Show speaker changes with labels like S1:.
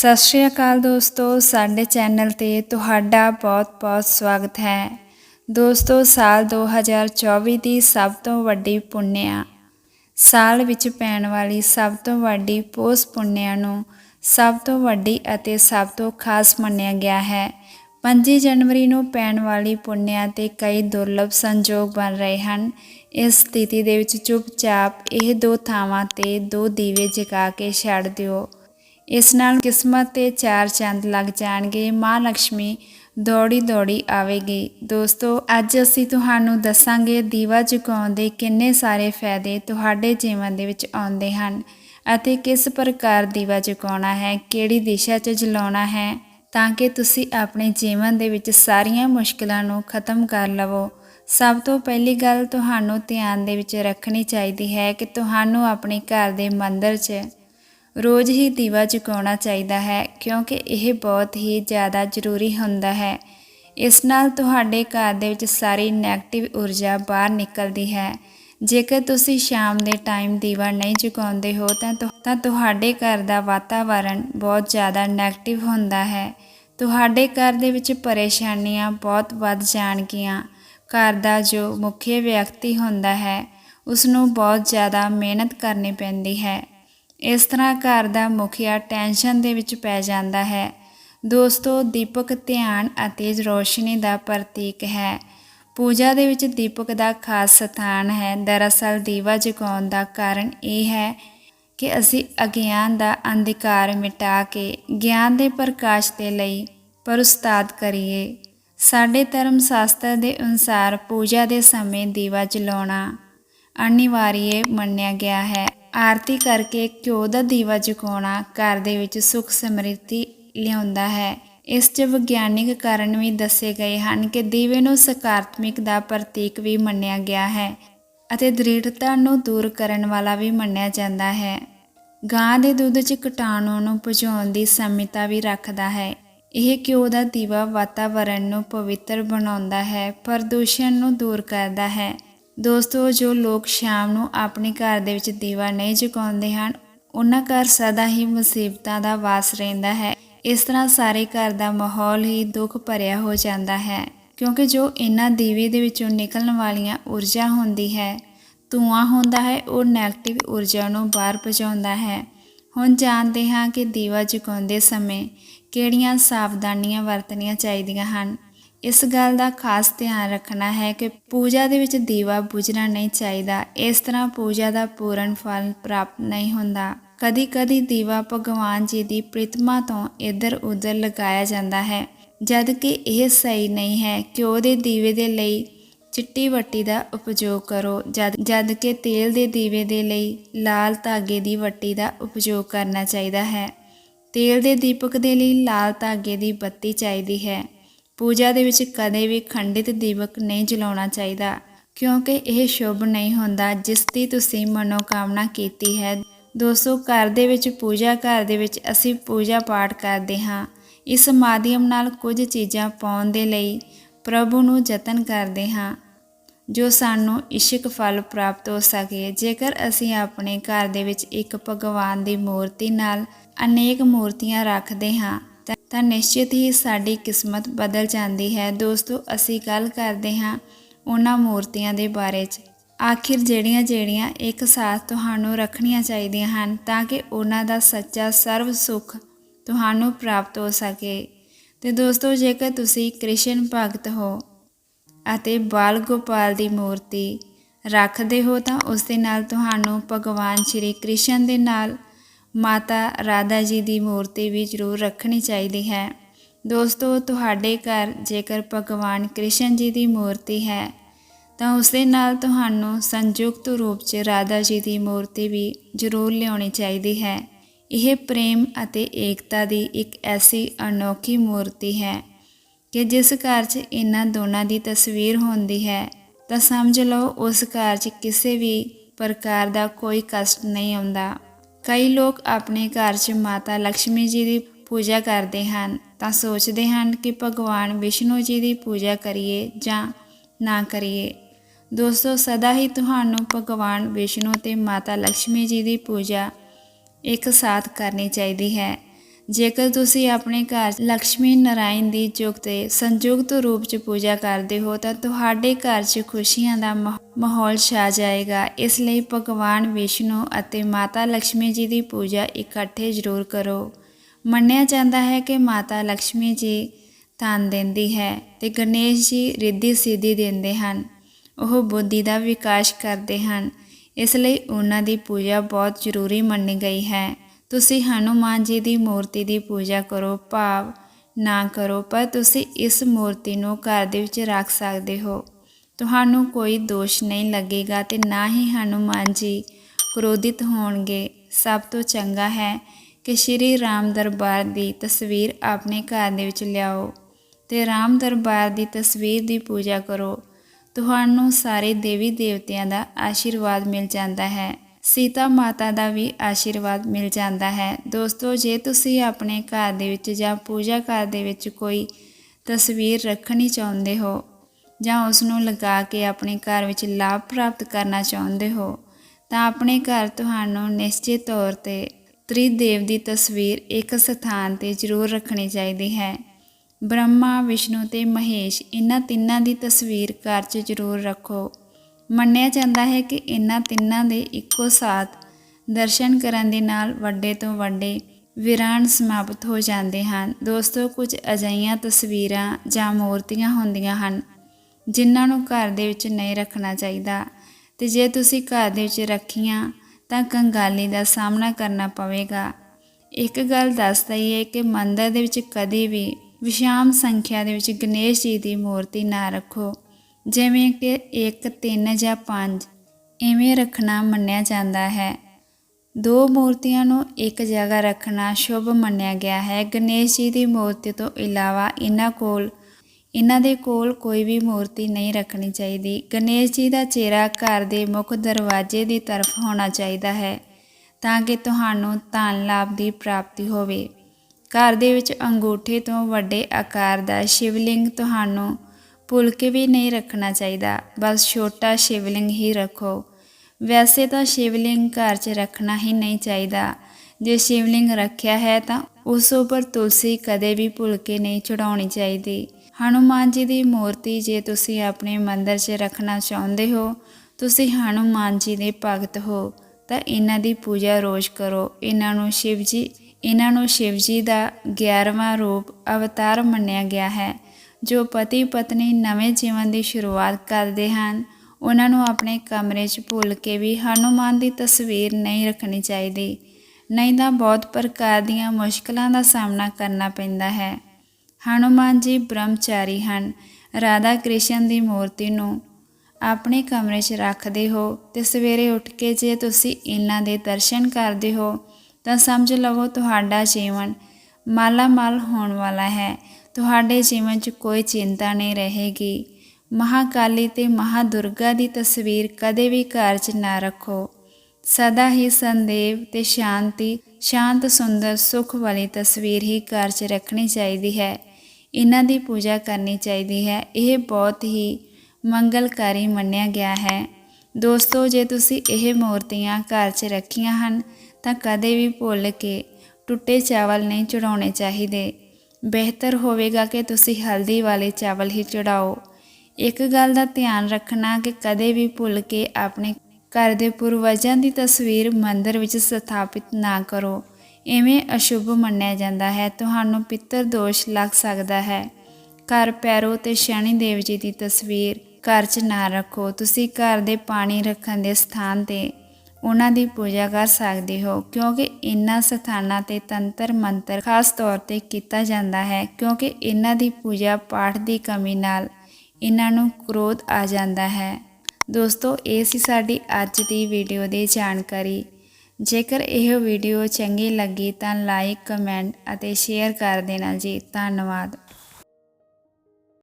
S1: ਸਤਿ ਸ਼੍ਰੀ ਅਕਾਲ ਦੋਸਤੋ, ਸਾਡੇ ਚੈਨਲ ਤੇ ਤੁਹਾਡਾ ਬਹੁਤ-ਬਹੁਤ ਸਵਾਗਤ ਹੈ। ਦੋਸਤੋ, ਸਾਲ 2024 ਦੀ ਸਭ ਤੋਂ ਵੱਡੀ ਪੁੰਨਿਆ। ਸਾਲ ਵਿੱਚ ਪੈਣ ਵਾਲੀ ਸਭ ਤੋਂ ਵੱਡੀ ਪੋਸ ਪੁੰਨਿਆ ਨੂੰ ਸਭ ਤੋਂ ਵੱਡੀ ਅਤੇ ਸਭ ਤੋਂ ਖਾਸ ਮੰਨਿਆ ਗਿਆ ਹੈ। 5 ਜਨਵਰੀ ਨੂੰ ਪੈਣ ਵਾਲੀ ਪੁੰਨਿਆ ਤੇ ਕਈ ਦੁਰਲਭ ਸੰਜੋਗ ਬਣ ਰਹੇ ਹਨ। ਇਸ ਸਥਿਤੀ ਦੇ ਵਿੱਚ ਚੁੱਪਚਾਪ ਇਹ ਦੋ ਥਾਵਾਂ ਤੇ ਦੋ ਦੀਵੇ ਜਗਾ ਕੇ ਛੱਡ ਦਿਓ। ਇਸ ਨਾਲ ਕਿਸਮਤ ਤੇ ਚਾਰ ਚੰਦ ਲੱਗ ਜਾਣਗੇ, ਮਾਂ ਲక్ష్ਮੀ ਦੌੜੀ ਦੌੜੀ ਆਵੇਗੀ। ਦੋਸਤੋ, ਅੱਜ ਅਸੀਂ ਤੁਹਾਨੂੰ ਦੱਸਾਂਗੇ ਦੀਵਾ ਜਗਾਉਣ ਦੇ ਕਿੰਨੇ ਸਾਰੇ ਫਾਇਦੇ ਤੁਹਾਡੇ ਜੀਵਨ ਦੇ ਵਿੱਚ ਆਉਂਦੇ ਹਨ ਅਤੇ ਕਿਸ ਪ੍ਰਕਾਰ ਦੀਵਾ ਜਗਾਉਣਾ ਹੈ, ਕਿਹੜੀ ਦਿਸ਼ਾ 'ਚ ਜਲਾਉਣਾ ਹੈ, ਤਾਂ ਕਿ ਤੁਸੀਂ ਆਪਣੇ ਜੀਵਨ ਦੇ ਵਿੱਚ ਸਾਰੀਆਂ ਮੁਸ਼ਕਲਾਂ ਨੂੰ ਖਤਮ ਕਰ ਲਵੋ। ਸਭ ਤੋਂ ਪਹਿਲੀ ਗੱਲ ਤੁਹਾਨੂੰ ਧਿਆਨ ਦੇ ਵਿੱਚ ਰੱਖਣੀ ਚਾਹੀਦੀ ਹੈ ਕਿ ਤੁਹਾਨੂੰ ਆਪਣੇ ਘਰ ਦੇ ਮੰਦਰ 'ਚ ਰੋਜ਼ ਹੀ ਦੀਵਾ ਜਗਾਉਣਾ ਚਾਹੀਦਾ ਹੈ, ਕਿਉਂਕਿ ਇਹ ਬਹੁਤ ਹੀ ਜ਼ਿਆਦਾ ਜ਼ਰੂਰੀ ਹੁੰਦਾ ਹੈ। ਇਸ ਨਾਲ ਤੁਹਾਡੇ ਘਰ ਦੇ ਵਿੱਚ ਸਾਰੀ 네ਗੇਟਿਵ ਊਰਜਾ ਬਾਹਰ ਨਿਕਲਦੀ ਹੈ। ਜੇਕਰ ਤੁਸੀਂ ਸ਼ਾਮ ਦੇ ਟਾਈਮ ਦੀਵਾ ਨਹੀਂ ਜਗਾਉਂਦੇ ਹੋ, ਤਾਂ ਤਾਂ ਤੁਹਾਡੇ ਘਰ ਦਾ ਵਾਤਾਵਰਣ ਬਹੁਤ ਜ਼ਿਆਦਾ 네ਗੇਟਿਵ ਹੁੰਦਾ ਹੈ। ਤੁਹਾਡੇ ਘਰ ਦੇ ਵਿੱਚ ਪਰੇਸ਼ਾਨੀਆਂ ਬਹੁਤ ਵੱਧ ਜਾਣਗੀਆਂ। ਘਰ ਦਾ ਜੋ ਮੁੱਖ ਵਿਅਕਤੀ ਹੁੰਦਾ ਹੈ ਉਸ ਨੂੰ ਬਹੁਤ ਜ਼ਿਆਦਾ ਮਿਹਨਤ ਕਰਨੀ ਪੈਂਦੀ ਹੈ। ਇਸ ਤਰ੍ਹਾਂ ਘਰ ਦਾ ਮੁਖੀਆ ਟੈਨਸ਼ਨ ਦੇ ਵਿੱਚ ਪੈ ਜਾਂਦਾ ਹੈ। ਦੋਸਤੋ, ਦੀਪਕ ਧਿਆਨ ਅਤੇ ਰੋਸ਼ਨੀ ਦਾ ਪ੍ਰਤੀਕ ਹੈ। ਪੂਜਾ ਦੇ ਵਿੱਚ ਦੀਪਕ ਦਾ ਖਾਸ ਸਥਾਨ ਹੈ। ਦਰਅਸਲ ਦੀਵਾ ਜਗਾਉਣ ਦਾ ਕਾਰਨ ਇਹ ਹੈ ਕਿ ਅਸੀਂ ਅਗਿਆਨ ਦਾ ਅੰਧਕਾਰ ਮਿਟਾ ਕੇ ਗਿਆਨ ਦੇ ਪ੍ਰਕਾਸ਼ ਦੇ ਲਈ ਪਰਉਸਤਾਦ ਕਰੀਏ। ਸਾਡੇ ਧਰਮ ਸ਼ਾਸਤਰ ਦੇ ਅਨੁਸਾਰ ਪੂਜਾ ਦੇ ਸਮੇਂ ਦੀਵਾ ਜਲਾਉਣਾ ਅਨਿਵਾਰੀ ਮੰਨਿਆ ਗਿਆ ਹੈ। ਆਰਤੀ ਕਰਕੇ ਘਿਓ ਦਾ ਦੀਵਾ ਜਗਾਉਣਾ ਘਰ ਦੇ ਵਿੱਚ ਸੁਖ ਸਮਰਿੱਧੀ ਲਿਆਉਂਦਾ ਹੈ। ਇਸ 'ਚ ਵਿਗਿਆਨਿਕ ਕਾਰਨ ਵੀ ਦੱਸੇ ਗਏ ਹਨ ਕਿ ਦੀਵੇ ਨੂੰ ਸਕਾਰਾਤਮਕ ਦਾ ਪ੍ਰਤੀਕ ਵੀ ਮੰਨਿਆ ਗਿਆ ਹੈ ਅਤੇ ਦ੍ਰਿੜਤਾ ਨੂੰ ਦੂਰ ਕਰਨ ਵਾਲਾ ਵੀ ਮੰਨਿਆ ਜਾਂਦਾ ਹੈ। ਗਾਂ ਦੇ ਦੁੱਧ 'ਚ ਕੀਟਾਣੂ ਨੂੰ ਭਜਾਉਣ ਦੀ ਸਮਿਤਾ ਵੀ ਰੱਖਦਾ ਹੈ। ਇਹ ਘਿਓ ਦਾ ਦੀਵਾ ਵਾਤਾਵਰਣ ਨੂੰ ਪਵਿੱਤਰ ਬਣਾਉਂਦਾ ਹੈ, ਪ੍ਰਦੂਸ਼ਣ ਨੂੰ ਦੂਰ ਕਰਦਾ ਹੈ। ਦੋਸਤੋ, ਜੋ ਲੋਕ ਸ਼ਾਮ ਨੂੰ ਆਪਣੇ ਘਰ ਦੇ ਵਿੱਚ ਦੀਵਾ ਨਹੀਂ ਜਗਾਉਂਦੇ ਹਨ, ਉਹਨਾਂ ਘਰ ਸਦਾ ਹੀ ਮੁਸੀਬਤਾਂ ਦਾ ਵਾਸ ਰਹਿੰਦਾ ਹੈ। ਇਸ ਤਰ੍ਹਾਂ ਸਾਰੇ ਘਰ ਦਾ ਮਾਹੌਲ ਹੀ ਦੁੱਖ ਭਰਿਆ ਹੋ ਜਾਂਦਾ ਹੈ, ਕਿਉਂਕਿ ਜੋ ਇਹਨਾਂ ਦੀਵੇ ਦੇ ਵਿੱਚੋਂ ਨਿਕਲਣ ਵਾਲੀਆਂ ਊਰਜਾ ਹੁੰਦੀ ਹੈ, ਧੂਆਂ ਹੁੰਦਾ ਹੈ, ਉਹ 네ਗੇਟਿਵ ਊਰਜਾ ਨੂੰ ਬਾਹਰ ਪਹੁੰਚਾਉਂਦਾ ਹੈ। ਹੁਣ ਜਾਣਦੇ ਹਾਂ ਕਿ ਦੀਵਾ ਜਗਾਉਂਦੇ ਸਮੇਂ ਕਿਹੜੀਆਂ ਸਾਵਧਾਨੀਆਂ ਵਰਤਣੀਆਂ ਚਾਹੀਦੀਆਂ ਹਨ। ਇਸ ਗੱਲ ਦਾ ਖਾਸ ਧਿਆਨ ਰੱਖਣਾ ਹੈ ਕਿ ਪੂਜਾ ਦੇ ਵਿੱਚ ਦੀਵਾ ਬੁਝਣਾ ਨਹੀਂ ਚਾਹੀਦਾ। ਇਸ ਤਰ੍ਹਾਂ ਪੂਜਾ ਦਾ ਪੂਰਨ ਫਲ ਪ੍ਰਾਪਤ ਨਹੀਂ ਹੁੰਦਾ। ਕਦੀ-ਕਦੀ ਦੀਵਾ ਭਗਵਾਨ ਜੀ ਦੀ ਪ੍ਰਤਿਮਾ ਤੋਂ ਇੱਧਰ-ਉੱਧਰ ਲਗਾਇਆ ਜਾਂਦਾ ਹੈ ਜਦ ਕਿ ਇਹ ਸਹੀ ਨਹੀਂ ਹੈ ਘਿਓ ਦੇ ਦੀਵੇ ਦੇ ਲਈ ਚਿੱਟੀ ਵੱਟੀ ਦਾ ਉਪਯੋਗ ਕਰੋ, ਜਦ ਜਦ ਕਿ ਤੇਲ ਦੇ ਦੀਵੇ ਦੇ ਲਈ ਲਾਲ ਧਾਗੇ ਦੀ ਵੱਟੀ ਦਾ ਉਪਯੋਗ ਕਰਨਾ ਚਾਹੀਦਾ ਹੈ। ਤੇਲ ਦੇ ਦੀਪਕ ਦੇ ਲਈ ਲਾਲ ਧਾਗੇ ਦੀ ਬੱਤੀ ਚਾਹੀਦੀ ਹੈ। ਪੂਜਾ ਦੇ ਵਿੱਚ ਕਦੇ ਵੀ ਖੰਡਿਤ ਦੀਵਕ ਨਹੀਂ ਜਲਾਉਣਾ ਚਾਹੀਦਾ, ਕਿਉਂਕਿ ਇਹ ਸ਼ੁਭ ਨਹੀਂ ਹੁੰਦਾ ਜਿਸ ਦੀ ਤੁਸੀਂ ਮਨੋਕਾਮਨਾ ਕੀਤੀ ਹੈ। ਦੋਸਤੋ, ਘਰ ਦੇ ਵਿੱਚ ਪੂਜਾ, ਘਰ ਦੇ ਵਿੱਚ ਅਸੀਂ ਪੂਜਾ ਪਾਠ ਕਰਦੇ ਹਾਂ। ਇਸ ਮਾਧਿਅਮ ਨਾਲ ਕੁਝ ਚੀਜ਼ਾਂ ਪਾਉਣ ਦੇ ਲਈ ਪ੍ਰਭੂ ਨੂੰ ਯਤਨ ਕਰਦੇ ਹਾਂ, ਜੋ ਸਾਨੂੰ ਇਸ਼ਕ ਫਲ ਪ੍ਰਾਪਤ ਹੋ ਸਕੇ। ਜੇਕਰ ਅਸੀਂ ਆਪਣੇ ਘਰ ਦੇ ਵਿੱਚ ਇੱਕ ਭਗਵਾਨ ਦੀ ਮੂਰਤੀ ਨਾਲ ਅਨੇਕ ਮੂਰਤੀਆਂ ਰੱਖਦੇ ਹਾਂ ਤਾਂ ਨਿਸ਼ਚਿਤ ਹੀ ਸਾਡੀ ਕਿਸਮਤ ਬਦਲ ਜਾਂਦੀ ਹੈ। ਦੋਸਤੋ, ਅਸੀਂ ਗੱਲ ਕਰਦੇ ਹਾਂ ਉਹਨਾਂ ਮੂਰਤੀਆਂ ਦੇ ਬਾਰੇ 'ਚ। ਆਖਿਰ ਜਿਹੜੀਆਂ ਜਿਹੜੀਆਂ ਇੱਕ ਸਾਥ ਤੁਹਾਨੂੰ ਰੱਖਣੀਆਂ ਚਾਹੀਦੀਆਂ ਹਨ ਤਾਂ ਕਿ ਉਹਨਾਂ ਦਾ ਸੱਚਾ ਸਰਵ ਸੁਖ ਤੁਹਾਨੂੰ ਪ੍ਰਾਪਤ ਹੋ ਸਕੇ। ਤੇ ਦੋਸਤੋ, ਜੇਕਰ ਤੁਸੀਂ ਕ੍ਰਿਸ਼ਨ ਭਗਤ ਹੋ ਅਤੇ ਬਾਲ ਗੋਪਾਲ ਦੀ ਮੂਰਤੀ ਰੱਖਦੇ ਹੋ ਤਾਂ ਉਸ ਦੇ ਨਾਲ ਤੁਹਾਨੂੰ ਭਗਵਾਨ ਸ਼੍ਰੀ ਕ੍ਰਿਸ਼ਨ ਦੇ ਨਾਲ ਮਾਤਾ ਰਾਧਾ ਜੀ ਦੀ ਮੂਰਤੀ ਵੀ ਜ਼ਰੂਰ ਰੱਖਣੀ ਚਾਹੀਦੀ ਹੈ। ਦੋਸਤੋ, ਤੁਹਾਡੇ ਘਰ ਜੇਕਰ ਭਗਵਾਨ ਕ੍ਰਿਸ਼ਨ ਜੀ ਦੀ ਮੂਰਤੀ ਹੈ, ਤਾਂ ਉਸ ਦੇ ਨਾਲ ਤੁਹਾਨੂੰ ਸੰਯੁਕਤ ਰੂਪ 'ਚ ਰਾਧਾ ਜੀ ਦੀ ਮੂਰਤੀ ਵੀ ਜ਼ਰੂਰ ਲਿਆਉਣੀ ਚਾਹੀਦੀ ਹੈ। ਇਹ ਪ੍ਰੇਮ ਅਤੇ ਏਕਤਾ ਦੀ ਇੱਕ ਐਸੀ ਅਨੋਖੀ ਮੂਰਤੀ ਹੈ ਕਿ ਜਿਸ ਘਰ 'ਚ ਇਹਨਾਂ ਦੋਨਾਂ ਦੀ ਤਸਵੀਰ ਹੁੰਦੀ ਹੈ, ਤਾਂ ਸਮਝ ਲਓ ਉਸ ਘਰ 'ਚ ਕਿਸੇ ਵੀ ਪ੍ਰਕਾਰ ਦਾ ਕੋਈ ਕਸ਼ਟ ਨਹੀਂ ਆਉਂਦਾ। ਕਈ ਲੋਕ ਆਪਣੇ ਘਰ 'ਚ ਮਾਤਾ ਲక్ష్ਮੀ ਜੀ ਦੀ ਪੂਜਾ ਕਰਦੇ ਹਨ ਤਾਂ ਸੋਚਦੇ ਹਨ ਕਿ ਭਗਵਾਨ ਵਿਸ਼ਨੂੰ ਜੀ ਦੀ ਪੂਜਾ ਕਰੀਏ ਜਾਂ ਨਾ ਕਰੀਏ। ਦੋਸਤੋ, ਸਦਾ ਹੀ ਤੁਹਾਨੂੰ ਭਗਵਾਨ ਵਿਸ਼ਨੂੰ ਤੇ ਮਾਤਾ ਲక్ష్ਮੀ ਜੀ ਦੀ ਪੂਜਾ ਇੱਕ ਸਾਥ ਕਰਨੀ ਚਾਹੀਦੀ ਹੈ। ਜੇਕਰ ਤੁਸੀਂ ਆਪਣੇ ਘਰ ਲక్ష్ਮੀ ਨਾਰਾਇਣ ਦੀ ਯੁਗ ਤੇ ਸੰਯੁਕਤ ਰੂਪ 'ਚ ਪੂਜਾ ਕਰਦੇ ਹੋ ਤਾਂ ਤੁਹਾਡੇ ਘਰ 'ਚ ਖੁਸ਼ੀਆਂ ਦਾ ਮਾਹੌਲ ਛਾ ਜਾਏਗਾ। ਇਸ ਲਈ ਭਗਵਾਨ ਵਿਸ਼ਨੂੰ ਅਤੇ ਮਾਤਾ ਲక్ష్ਮੀ ਜੀ ਦੀ ਪੂਜਾ ਇਕੱਠੇ ਜ਼ਰੂਰ ਕਰੋ। ਮੰਨਿਆ ਜਾਂਦਾ ਹੈ ਕਿ ਮਾਤਾ ਲక్ష్ਮੀ ਜੀ ਧਨ ਦਿੰਦੀ ਹੈ ਤੇ ਗਣੇਸ਼ ਜੀ ਰਿੱਧੀ ਸਿੱਧੀ ਦਿੰਦੇ ਹਨ। ਉਹ ਬੁੱਧੀ ਦਾ ਵਿਕਾਸ ਕਰਦੇ ਹਨ। ਇਸ ਲਈ ਉਹਨਾਂ ਦੀ ਪੂਜਾ ਬਹੁਤ ਜ਼ਰੂਰੀ ਮੰਨੀ ਗਈ ਹੈ। ਤੁਸੀਂ ਹਨੂਮਾਨ ਜੀ ਦੀ ਮੂਰਤੀ ਦੀ ਪੂਜਾ ਕਰੋ, ਭਾਵ ਨਾ ਕਰੋ, ਪਰ ਤੁਸੀਂ ਇਸ ਮੂਰਤੀ ਨੂੰ ਘਰ ਦੇ ਵਿੱਚ ਰੱਖ ਸਕਦੇ ਹੋ। ਤੁਹਾਨੂੰ ਕੋਈ ਦੋਸ਼ ਨਹੀਂ ਲੱਗੇਗਾ ਤੇ ਨਾ ਹੀ ਹਨੂਮਾਨ ਜੀ ਕ੍ਰੋਧਿਤ ਹੋਣਗੇ। ਸਭ ਤੋਂ ਚੰਗਾ ਹੈ ਕਿ ਸ਼੍ਰੀ ਰਾਮ ਦਰਬਾਰ ਦੀ ਤਸਵੀਰ ਆਪਣੇ ਘਰ ਦੇ ਵਿੱਚ ਲਿਆਓ ਤੇ ਰਾਮ ਦਰਬਾਰ ਦੀ ਤਸਵੀਰ ਦੀ ਪੂਜਾ ਕਰੋ। ਤੁਹਾਨੂੰ ਸਾਰੇ ਦੇਵੀ ਦੇਵਤਿਆਂ ਦਾ ਆਸ਼ੀਰਵਾਦ ਮਿਲ ਜਾਂਦਾ ਹੈ। ਸੀਤਾ ਮਾਤਾ ਦਾ ਵੀ ਆਸ਼ੀਰਵਾਦ ਮਿਲ ਜਾਂਦਾ ਹੈ। ਦੋਸਤੋ, ਜੇ ਤੁਸੀਂ ਆਪਣੇ ਘਰ ਦੇ ਵਿੱਚ ਜਾਂ ਪੂਜਾ ਘਰ ਦੇ ਵਿੱਚ ਕੋਈ ਤਸਵੀਰ ਰੱਖਣੀ ਚਾਹੁੰਦੇ ਹੋ ਜਾਂ ਉਸ ਨੂੰ ਲਗਾ ਕੇ ਆਪਣੇ ਘਰ ਵਿੱਚ ਲਾਭ ਪ੍ਰਾਪਤ ਕਰਨਾ ਚਾਹੁੰਦੇ ਹੋ, ਤਾਂ ਆਪਣੇ ਘਰ ਤੁਹਾਨੂੰ ਨਿਸ਼ਚਿਤ ਤੌਰ ਤੇ ਤ੍ਰਿਦੇਵ ਦੀ ਤਸਵੀਰ ਇੱਕ ਸਥਾਨ ਤੇ ਜ਼ਰੂਰ ਰੱਖਣੀ ਚਾਹੀਦੀ ਹੈ। ਬ੍ਰਹਮਾ, ਵਿਸ਼ਨੂੰ ਤੇ ਮਹੇਸ਼ ਇਹਨਾਂ ਤਿੰਨਾਂ ਦੀ ਤਸਵੀਰ ਘਰ 'ਚ ਜ਼ਰੂਰ ਰੱਖੋ। ਮੰਨਿਆ ਜਾਂਦਾ ਹੈ ਕਿ ਇਹਨਾਂ ਤਿੰਨਾਂ ਦੇ ਇੱਕੋ ਸਾਥ ਦਰਸ਼ਨ ਕਰਨ ਦੇ ਨਾਲ ਵੱਡੇ ਤੋਂ ਵੱਡੇ ਵਿਰਾਨ ਸਮਾਪਤ ਹੋ ਜਾਂਦੇ ਹਨ। ਦੋਸਤੋ, ਕੁਝ ਅਜਿਹੀਆਂ ਤਸਵੀਰਾਂ ਜਾਂ ਮੂਰਤੀਆਂ ਹੁੰਦੀਆਂ ਹਨ ਜਿਨ੍ਹਾਂ ਨੂੰ ਘਰ ਦੇ ਵਿੱਚ ਨਹੀਂ ਰੱਖਣਾ ਚਾਹੀਦਾ ਤੇ ਜੇ ਤੁਸੀਂ ਘਰ ਦੇ ਵਿੱਚ ਰੱਖੀਆਂ ਤਾਂ ਕੰਗਾਲੀ ਦਾ ਸਾਹਮਣਾ ਕਰਨਾ ਪਵੇਗਾ। ਇੱਕ ਗੱਲ ਦੱਸ ਦਈਏ ਕਿ ਮੰਦਰ ਦੇ ਵਿੱਚ ਕਦੇ ਵੀ ਵਿਸ਼ਾਮ ਸੰਖਿਆ ਦੇ ਵਿੱਚ ਗਣੇਸ਼ ਜੀ ਦੀ ਮੂਰਤੀ ਨਾ ਰੱਖੋ। ਜਿਵੇਂ ਕਿ 1 3 ਜਾਂ 5 ਇਵੇਂ ਰੱਖਣਾ ਮੰਨਿਆ ਜਾਂਦਾ ਹੈ। ਦੋ ਮੂਰਤੀਆਂ ਨੂੰ ਇੱਕ ਜਗ੍ਹਾ ਰੱਖਣਾ ਸ਼ੁਭ ਮੰਨਿਆ ਗਿਆ ਹੈ। ਗਣੇਸ਼ ਜੀ ਦੀ ਮੂਰਤੀ ਤੋਂ ਇਲਾਵਾ ਇਹਨਾਂ ਕੋਲ, ਇਹਨਾਂ ਦੇ ਕੋਲ ਕੋਈ ਵੀ ਮੂਰਤੀ ਨਹੀਂ ਰੱਖਣੀ ਚਾਹੀਦੀ। ਗਣੇਸ਼ ਜੀ ਦਾ ਚਿਹਰਾ ਘਰ ਦੇ ਮੁੱਖ ਦਰਵਾਜ਼ੇ ਦੀ ਤਰਫ ਹੋਣਾ ਚਾਹੀਦਾ ਹੈ ਤਾਂ ਕਿ ਤੁਹਾਨੂੰ ਧਨ ਲਾਭ ਦੀ ਪ੍ਰਾਪਤੀ ਹੋਵੇ। ਘਰ ਦੇ ਵਿੱਚ ਅੰਗੂਠੇ ਤੋਂ ਵੱਡੇ ਆਕਾਰ ਦਾ ਸ਼ਿਵਲਿੰਗ ਤੁਹਾਨੂੰ ਭੁੱਲ ਕੇ ਵੀ ਨਹੀਂ ਰੱਖਣਾ ਚਾਹੀਦਾ। ਬਸ ਛੋਟਾ ਸ਼ਿਵਲਿੰਗ ਹੀ ਰੱਖੋ। ਵੈਸੇ ਤਾਂ ਸ਼ਿਵਲਿੰਗ ਘਰ 'ਚ ਰੱਖਣਾ ਹੀ ਨਹੀਂ ਚਾਹੀਦਾ। ਜੇ ਸ਼ਿਵਲਿੰਗ ਰੱਖਿਆ ਹੈ ਤਾਂ ਉਸ ਉੱਪਰ ਤੁਲਸੀ ਕਦੇ ਵੀ ਭੁੱਲ ਕੇ ਨਹੀਂ ਚੜਾਉਣੀ ਚਾਹੀਦੀ। ਹਨੂਮਾਨ ਜੀ ਦੀ ਮੂਰਤੀ ਜੇ ਤੁਸੀਂ ਆਪਣੇ ਮੰਦਰ 'ਚ ਰੱਖਣਾ ਚਾਹੁੰਦੇ ਹੋ, ਤੁਸੀਂ ਹਨੂਮਾਨ ਜੀ ਦੇ ਭਗਤ ਹੋ, ਤਾਂ ਇਹਨਾਂ ਦੀ ਪੂਜਾ ਰੋਜ਼ ਕਰੋ। ਇਹਨਾਂ ਨੂੰ ਸ਼ਿਵ ਜੀ, ਇਹਨਾਂ ਨੂੰ ਸ਼ਿਵ ਜੀ ਦਾ 11ਵਾਂ ਰੂਪ ਅਵਤਾਰ ਮੰਨਿਆ ਗਿਆ ਹੈ। ਜੋ ਪਤੀ ਪਤਨੀ ਨਵੇਂ ਜੀਵਨ ਦੀ ਸ਼ੁਰੂਆਤ ਕਰਦੇ ਹਨ, ਉਹਨਾਂ ਨੂੰ ਆਪਣੇ ਕਮਰੇ 'ਚ ਭੁੱਲ ਕੇ ਵੀ ਹਨੂਮਾਨ ਦੀ ਤਸਵੀਰ ਨਹੀਂ ਰੱਖਣੀ ਚਾਹੀਦੀ। ਨਹੀਂ ਤਾਂ ਬਹੁਤ ਪ੍ਰਕਾਰ ਦੀਆਂ ਮੁਸ਼ਕਲਾਂ ਦਾ ਸਾਹਮਣਾ ਕਰਨਾ ਪੈਂਦਾ ਹੈ। ਹਨੂਮਾਨ ਜੀ ਬ੍ਰਹਮਚਾਰੀ ਹਨ। ਰਾਧਾ ਕ੍ਰਿਸ਼ਨ ਦੀ ਮੂਰਤੀ ਨੂੰ ਆਪਣੇ ਕਮਰੇ 'ਚ ਰੱਖਦੇ ਹੋ ਤੇ ਸਵੇਰੇ ਉੱਠ ਕੇ ਜੇ ਤੁਸੀਂ ਇਹਨਾਂ ਦੇ ਦਰਸ਼ਨ ਕਰਦੇ ਹੋ, ਤਾਂ ਸਮਝ ਲਵੋ ਤੁਹਾਡਾ ਜੀਵਨ ਮਾਲਾ ਮਾਲ ਹੋਣ ਵਾਲਾ ਹੈ। ਤੁਹਾਡੇ ਜੀਵਨ 'ਚ ਕੋਈ ਚਿੰਤਾ ਨਹੀਂ ਰਹੇਗੀ। ਮਹਾਕਾਲੀ ਤੇ ਮਹਾਦੁਰਗਾ ਦੀ ਤਸਵੀਰ ਕਦੇ ਵੀ ਘਰ 'ਚ ਨਾ ਰੱਖੋ। ਸਦਾ ਹੀ ਸੰਦੇਵ ਤੇ ਸ਼ਾਂਤੀ, ਸ਼ਾਂਤ, ਸੁੰਦਰ, ਸੁਖ ਵਾਲੀ ਤਸਵੀਰ ਹੀ ਘਰ 'ਚ ਰੱਖਣੀ ਚਾਹੀਦੀ ਹੈ। ਇਹਨਾਂ ਦੀ ਪੂਜਾ ਕਰਨੀ ਚਾਹੀਦੀ ਹੈ। ਇਹ ਬਹੁਤ ਹੀ ਮੰਗਲਕਾਰੀ ਮੰਨਿਆ ਗਿਆ ਹੈ। ਦੋਸਤੋ, ਜੇ ਤੁਸੀਂ ਇਹ ਮੂਰਤੀਆਂ ਘਰ 'ਚ ਰੱਖੀਆਂ ਹਨ, ਤਾਂ ਕਦੇ ਵੀ ਭੁੱਲ ਕੇ ਟੁੱਟੇ ਚਾਵਲ ਨਹੀਂ ਚੜਾਉਣੇ ਚਾਹੀਦੇ। ਬਿਹਤਰ ਹੋਵੇਗਾ ਕਿ ਤੁਸੀਂ ਹਲਦੀ ਵਾਲੇ ਚਾਵਲ ਹੀ ਚੜਾਓ। ਇੱਕ ਗੱਲ ਦਾ ਧਿਆਨ ਰੱਖਣਾ ਕਿ ਕਦੇ ਵੀ ਭੁੱਲ ਕੇ ਆਪਣੇ ਘਰ ਦੇ ਪੂਰਵਜਾਂ ਦੀ ਤਸਵੀਰ ਮੰਦਰ ਵਿੱਚ ਸਥਾਪਿਤ ਨਾ ਕਰੋ। ਐਵੇਂ ਅਸ਼ੁਭ ਮੰਨਿਆ ਜਾਂਦਾ ਹੈ। ਤੁਹਾਨੂੰ ਪਿੱਤਰ ਦੋਸ਼ ਲੱਗ ਸਕਦਾ ਹੈ। ਘਰ ਪੈਰੋ ਤੇ ਸ਼ਨੀ ਦੇਵ ਜੀ ਦੀ ਤਸਵੀਰ ਘਰ 'ਚ ਨਾ ਰੱਖੋ। ਤੁਸੀਂ ਘਰ ਦੇ ਪਾਣੀ ਰੱਖਣ ਦੇ ਸਥਾਨ ਤੇ ਉਹਨਾਂ ਦੀ ਪੂਜਾ ਕਰ ਸਕਦੇ ਹੋ, ਕਿਉਂਕਿ ਇਨ੍ਹਾਂ ਸਥਾਨਾਂ ਤੇ ਤੰਤਰ ਮੰਤਰ ਖਾਸ ਤੌਰ ਤੇ ਕੀਤਾ ਜਾਂਦਾ ਹੈ, ਕਿਉਂਕਿ ਇਹਨਾਂ ਦੀ ਪੂਜਾ ਪਾਠ ਦੀ ਕਮੀ ਨਾਲ ਇਹਨਾਂ ਨੂੰ ਕ੍ਰੋਧ ਆ ਜਾਂਦਾ ਹੈ। ਦੋਸਤੋ, ਇਹ ਸੀ ਸਾਡੀ ਅੱਜ ਦੀ ਵੀਡੀਓ ਦੀ ਜਾਣਕਾਰੀ। ਜੇਕਰ ਇਹ ਵੀਡੀਓ ਚੰਗੀ ਲੱਗੀ ਤਾਂ ਲਾਈਕ, ਕਮੈਂਟ ਅਤੇ ਸ਼ੇਅਰ ਕਰ ਦੇਣਾ ਜੀ। ਧੰਨਵਾਦ।